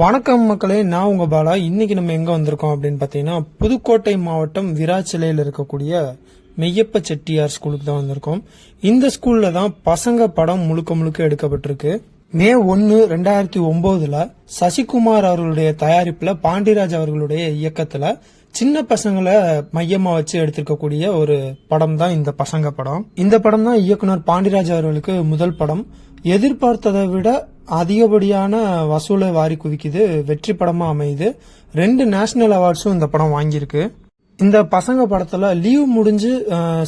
வணக்கம் மக்களே நான் உங்க பாலா. இன்னைக்கு நம்ம எங்க வந்திருக்கோம் அப்படின்னு பாத்தீங்கன்னா புதுக்கோட்டை மாவட்டம் விராச்சிலையில் இருக்கக்கூடிய மெய்யப்ப செட்டியார் ஸ்கூலுக்கு தான் வந்திருக்கோம். இந்த ஸ்கூல்ல தான் பசங்க படம் முழுக்க முழுக்க எடுக்கப்பட்டிருக்கு. மே ஒன்னு ரெண்டாயிரத்தி ஒன்பதுல சசிகுமார் அவர்களுடைய தயாரிப்புல பாண்டியராஜ் அவர்களுடைய இயக்கத்துல சின்ன பசங்களை மையமா வச்சு எடுத்திருக்கக்கூடிய ஒரு படம் தான் இந்த பசங்க படம். இந்த படம் தான் இயக்குனர் பாண்டியராஜ் அவர்களுக்கு முதல் படம். எதிர்பார்த்ததை விட அதிகப்படியான வசூலை வாரி குவிக்குது வெற்றி படமாக அமையுது. ரெண்டு நேஷனல் அவார்ட்ஸும் இந்த படம் வாங்கியிருக்கு. இந்த பசங்க படத்துல லீவ் முடிஞ்சு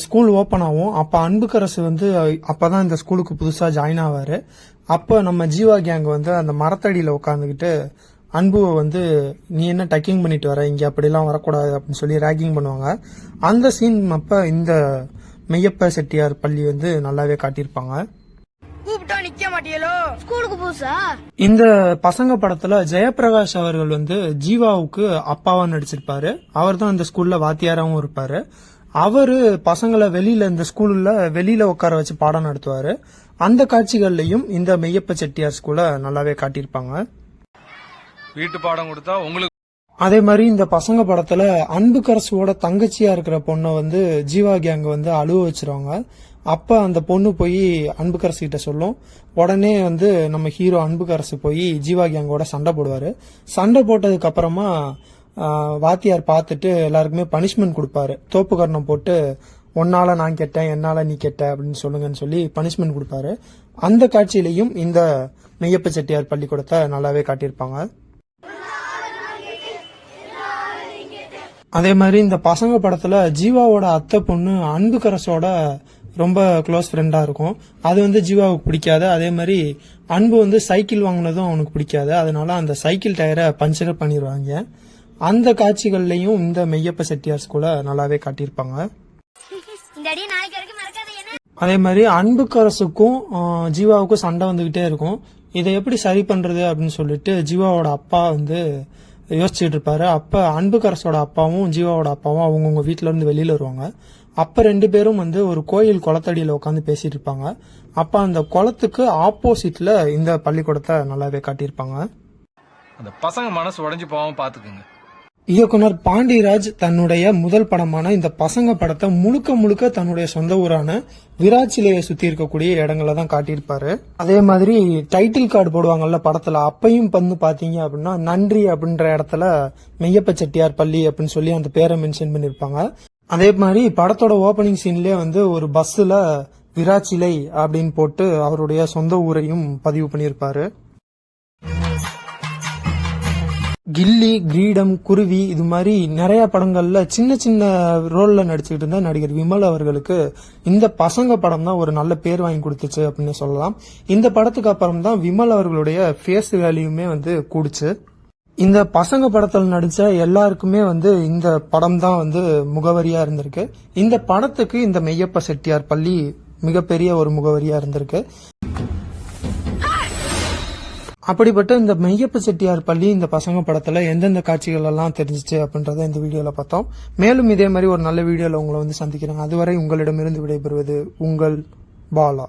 ஸ்கூல் ஓபன் ஆகும். அப்ப அன்புக்கரசு வந்து அப்போ அப்பதான் இந்த ஸ்கூலுக்கு புதுசா ஜாயின் ஆவாரு. அப்ப நம்ம ஜீவா கேங் வந்து அந்த மரத்தடியில உட்காந்துக்கிட்டு அன்புவை வந்து நீ என்ன டக்கிங் பண்ணிட்டு வர? இங்க அப்படிலாம் வரக்கூடாது அப்படின்னு சொல்லி ரேக்கிங் பண்ணுவாங்க. அந்த சீன் அப்ப இந்த மெய்யப்ப செட்டியார் பள்ளி வந்து நல்லாவே காட்டியிருப்பாங்க. கூப்பிட்டா நிக்க மாட்டியலோ? ஸ்கூலுக்கு புதுசா? இந்த பசங்க படத்துல ஜெயபிரகாஷ் அவர்கள் வந்து ஜீவாவுக்கு அப்பாவா நடிச்சிருப்பாரு. அவர் தான் இந்த ஸ்கூல்ல வாத்தியாராவும் இருப்பாரு. அவரு பசங்களை வெளியில இந்த ஸ்கூல்ல வெளியில உட்கார வச்சு பாடம் நடத்துவாரு. அந்த காட்சிகள்லயும் இந்த மெய்யப்ப செட்டியார் ஸ்கூலை நல்லாவே காட்டியிருப்பாங்க. வீட்டு பாடம் கொடுத்தா உங்களுக்கு அதே மாதிரி இந்த பசங்க படத்துல அன்புக்கரசுவோட தங்கச்சியா இருக்கிற பொண்ணை வந்து ஜீவா கேங் வந்து அழுவ வச்சிருவாங்க. அப்ப அந்த பொண்ணு போய் அன்புக்கரசு கிட்ட சொல்லும். உடனே வந்து நம்ம ஹீரோ அன்புக்கரசு போய் ஜீவா கேங்கோட சண்டை போடுவாரு. சண்டை போட்டதுக்கு அப்புறமா வாத்தியார் பார்த்துட்டு எல்லாருக்குமே பனிஷ்மெண்ட் கொடுப்பாரு. தோப்பு போட்டு உன்னால நான் கெட்டேன் என்னால நீ கெட்ட அப்படின்னு சொல்லுங்கன்னு சொல்லி பனிஷ்மெண்ட் கொடுப்பாரு. அந்த காட்சியிலையும் இந்த மெய்யப்ப செட்டியார் பள்ளிக்கூடத்தை நல்லாவே காட்டியிருப்பாங்க. அதே மாதிரி இந்த பசங்க படத்துல ஜீவாவோட அத்தை பொண்ணு அன்புக்கரசோட ரொம்ப க்ளோஸ் ஃப்ரெண்டா இருக்கும். அது வந்து ஜீவாவுக்கு பிடிக்காது. அதே மாதிரி அன்பு வந்து சைக்கிள் வாங்கினதும் அவனுக்கு பிடிக்காது. அதனால அந்த சைக்கிள் டயரை பஞ்சர் பண்ணிடுவாங்க அந்த காட்சிகள்லயும் இந்த மெய்யப்ப செட்டியார் ஸ்கூலை நல்லாவே காட்டியிருப்பாங்க. அதே மாதிரி அன்புக்கரசுக்கும் ஜீவாவுக்கும் சண்டை வந்துகிட்டே இருக்கும். இதை எப்படி சரி பண்றது அப்படின்னு சொல்லிட்டு ஜீவாவோட அப்பா வந்து யோசிச்சுட்டு இருப்பாரு அப்ப அன்புக்கரசோட அப்பாவும் ஜீவாவோட அப்பாவும் அவங்கவுங்க வீட்ல இருந்து வெளியில வருவாங்க. அப்ப ரெண்டு பேரும் வந்து ஒரு கோயில் குளத்தடியில உட்காந்து பேசிட்டு இருப்பாங்க அப்ப அந்த குளத்துக்கு ஆப்போசிட்ல இந்த பள்ளிக்கூடத்தை நல்லாவே காட்டியிருப்பாங்க. அந்த பசங்க மனசு உடஞ்சி போகாமல் பாத்துக்குங்க. இயக்குனர் பாண்டிராஜ் தன்னுடைய முதல் படமான இந்த பசங்க படத்தை முழுக்க முழுக்க தன்னுடைய சொந்த ஊரான விராச்சிலையை சுத்தி இருக்கக்கூடிய இடங்களை தான் காட்டியிருப்பாரு. அதே மாதிரி டைட்டில் கார்டு போடுவாங்கல்ல படத்துல அப்பையும் வந்து பாத்தீங்க அப்படின்னா நன்றி அப்படின்ற இடத்துல மெய்யப்ப செட்டியார் பள்ளி அப்படின்னு சொல்லி அந்த பேரை மென்ஷன் பண்ணிருப்பாங்க அதே மாதிரி படத்தோட ஓபனிங் சீன்லயே வந்து ஒரு பஸ்ல விராச்சிலை அப்படின்னு போட்டு அவருடைய சொந்த ஊரையும் பதிவு பண்ணியிருப்பாரு. கில்லி கிரீடம் குருவி இது மாதிரி நிறைய படங்கள்ல சின்ன சின்ன ரோல்ல நடிச்சுக்கிட்டு இருந்த நடிகர் விமல் அவர்களுக்கு இந்த பசங்க படம் தான் ஒரு நல்ல பேர் வாங்கி கொடுத்துச்சு அப்படின்னு சொல்லலாம். இந்த படத்துக்கு அப்புறம் தான் விமல் அவர்களுடைய ஃபேஸ் வேல்யூமே வந்து கூடுச்சு. இந்த பசங்க படத்தில் நடிச்ச எல்லாருக்குமே வந்து இந்த படம் தான் வந்து முகவரியா இருந்திருக்கு. இந்த படத்துக்கு இந்த மெய்யப்ப செட்டியார் பள்ளி மிகப்பெரிய ஒரு முகவரியா இருந்திருக்கு. அப்படிப்பட்ட இந்த மெய்யப்ப செட்டியார் பள்ளி இந்த பசங்க படத்துல எந்தெந்த காட்சிகள் எல்லாம் தெரிஞ்சிச்சு அப்படின்றத இந்த வீடியோல பார்த்தோம். மேலும் இதே மாதிரி ஒரு நல்ல வீடியோல உங்களை வந்து சந்திக்கிறேன் அதுவரை உங்களிடமிருந்து விடைபெறுவது உங்கள் பாலா.